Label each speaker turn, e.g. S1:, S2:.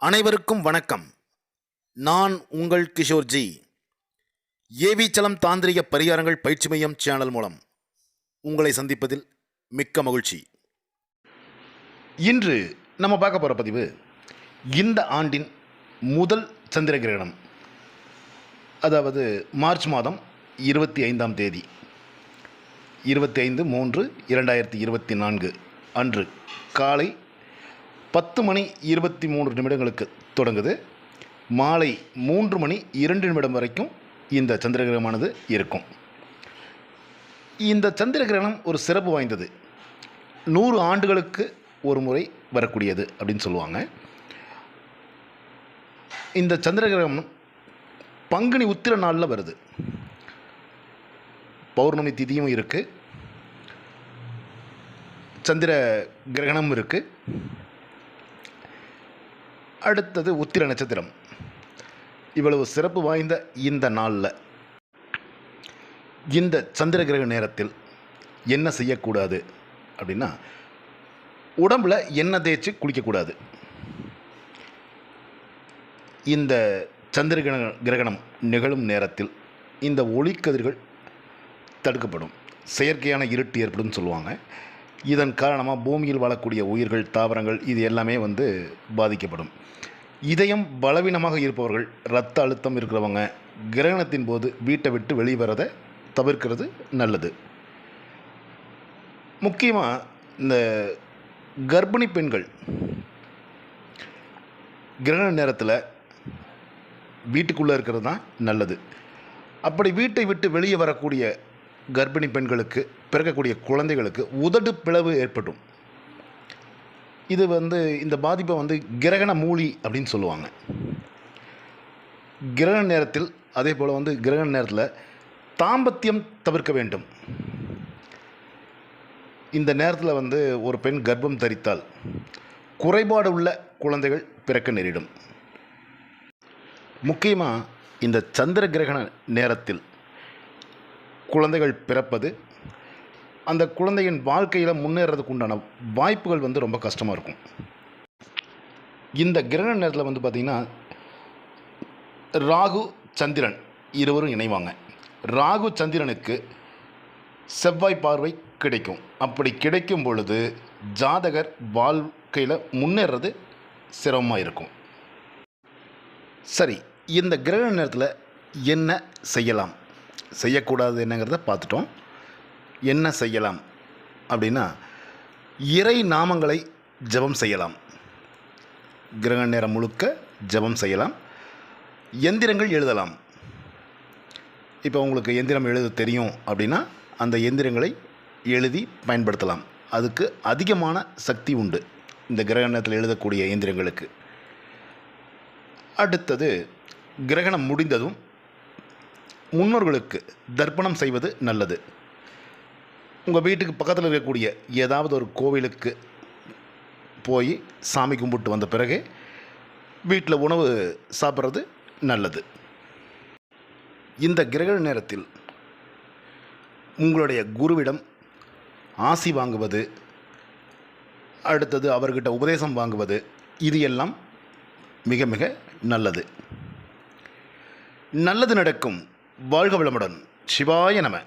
S1: அனைவருக்கும் வணக்கம். நான் உங்கள் கிஷோர்ஜி ஏவி தாந்திரிக பரிகாரங்கள் பயிற்சி மையம் சேனல் மூலம் உங்களை சந்திப்பதில் மிக்க மகிழ்ச்சி. இன்று நம்ம பார்க்க போகிற பதிவு இந்த ஆண்டின் முதல் சந்திர கிரகணம். அதாவது மார்ச் மாதம் இருபத்தி ஐந்தாம் தேதி. இருபத்தி ஐந்து மூன்று இரண்டாயிரத்தி இருபத்தி நான்கு அன்று காலை பத்து மணி இருபத்தி மூன்று நிமிடங்களுக்கு தொடங்குது. மாலை மூன்று மணி இரண்டு நிமிடம் வரைக்கும் இந்த சந்திரகிரகமானது இருக்கும். இந்த சந்திர கிரகணம் ஒரு சிறப்பு வாய்ந்தது. நூறு ஆண்டுகளுக்கு ஒரு முறை வரக்கூடியது அப்படின்னு சொல்லுவாங்க. இந்த சந்திர கிரகணம் பங்குனி உத்திர நாளில் வருது. பௌர்ணமி திதியும் இருக்குது சந்திர கிரகணம் இருக்குது அடுத்தது உத்திர நட்சத்திரம். இவ்வளவு சிறப்பு வாய்ந்த இந்த நாளில் இந்த சந்திர கிரக நேரத்தில் என்ன செய்யக்கூடாது அப்படின்னா உடம்புல எண்ணெய் தேய்ச்சி குளிக்கக்கூடாது. இந்த சந்திர கிரக கிரகணம் நிகழும் நேரத்தில் இந்த ஒளிக்கதிர்கள் தடுக்கப்படும். செயற்கையான இருட்டு ஏற்படும் சொல்லுவாங்க. இதன் காரணமாக பூமியில் வாழக்கூடிய உயிர்கள் தாவரங்கள் இது எல்லாமே வந்து பாதிக்கப்படும். இதயம் பலவீனமாக இருப்பவர்கள் இரத்த அழுத்தம் இருக்கிறவங்க கிரகணத்தின் போது வீட்டை விட்டு வெளியே வரதை தவிர்க்கிறது நல்லது. முக்கியமாக இந்த கர்ப்பிணி பெண்கள் கிரகண நேரத்தில் வீட்டுக்குள்ளே இருக்கிறது தான் நல்லது. அப்படி வீட்டை விட்டு வெளியே வரக்கூடிய கர்ப்பிணி பெண்களுக்கு பிறக்கக்கூடிய குழந்தைகளுக்கு உதடு பிளவு ஏற்படும். இது வந்து இந்த பாதிப்பை வந்து கிரகண மூலி அப்படின்னு சொல்லுவாங்க. கிரகண நேரத்தில் அதே போல் வந்து கிரகண நேரத்தில் தாம்பத்தியம் தவிர்க்க வேண்டும். இந்த நேரத்தில் வந்து ஒரு பெண் கர்ப்பம் தரித்தால் குறைபாடு உள்ள குழந்தைகள் பிறக்க நேரிடும். முக்கியமாக இந்த சந்திர கிரகண நேரத்தில் குழந்தைகள் பிறப்பது அந்த குழந்தையின் வாழ்க்கையில் முன்னேறதுக்கு உண்டான வாய்ப்புகள் வந்து ரொம்ப கஷ்டமாக இருக்கும். இந்த கிரகண நேரத்தில் வந்து பார்த்திங்கன்னா ராகு சந்திரன் இருவரும் இணைவாங்க. ராகு சந்திரனுக்கு செவ்வாய் பார்வை கிடைக்கும். அப்படி கிடைக்கும் பொழுது ஜாதகர் வாழ்க்கையில் முன்னேறது சிரமமாக இருக்கும். சரி இந்த கிரகண நேரத்தில் என்ன செய்யலாம்? செய்யக்கூடாது என்னங்கிறத பார்த்துட்டோம். என்ன செய்யலாம்? அப்படின்னா இறை நாமங்களை ஜெபம் செய்யலாம். கிரகண நேரம் முழுக்க ஜெபம் செய்யலாம். எந்திரங்கள் எழுதலாம். இப்போ உங்களுக்கு எந்திரம் எழுத தெரியும் அப்படின்னா அந்த எந்திரங்களை எழுதி பயன்படுத்தலாம். அதுக்கு அதிகமான சக்தி உண்டு இந்த கிரகண நேரத்தில் எழுதக்கூடிய எந்திரங்களுக்கு. அடுத்தது கிரகணம் முடிந்ததும் முன்னோர்களுக்கு தர்ப்பணம் செய்வது நல்லது. உங்கள் வீட்டுக்கு பக்கத்தில் இருக்கக்கூடிய ஏதாவது ஒரு கோவிலுக்கு போய் சாமி கும்பிட்டு வந்த பிறகு வீட்டில் உணவு சாப்பிட்றது நல்லது. இந்த கிரகண நேரத்தில் உங்களுடைய குருவிடம் ஆசி வாங்குவது அடுத்தது அவர்கிட்ட உபதேசம் வாங்குவது இது எல்லாம் மிக மிக நல்லது. நல்லது நடக்கும். வாழ்க வளமுடன். சிவாய நம.